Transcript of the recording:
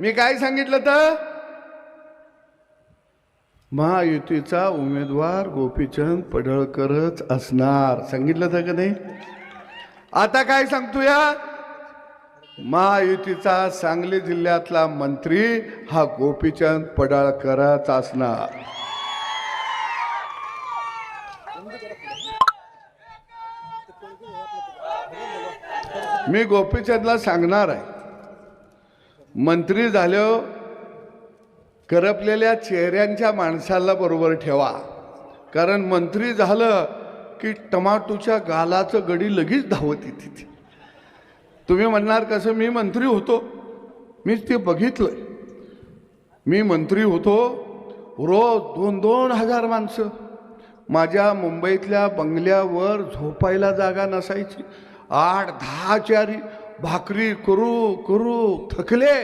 मी काय सांगितलं तर? महायुतीचा उमेदवार गोपीचंद पडळकरच असणार. सांगितलं तर का नाही? आता काय सांगतो या महायुतीचा सांगली जिल्ह्यातला मंत्री हा गोपीचंद पडळकरच असणार. मी गोपीचंदला सांगणार आहे. मंत्री झालं करपलेल्या चेहऱ्यांच्या माणसाला बरोबर ठेवा. कारण मंत्री झालं की टमाटोच्या गालाचं गडी लगेच धावत येते तुम्ही म्हणणार कसं मी मंत्री होतो. मीच ते बघितलं मी मंत्री होतो रोज दोन दोन हजार माणसं. माझ्या मुंबईतल्या बंगल्यावर झोपायला जागा नसायची. आठ दहा चारी भाकरी करू करू थकले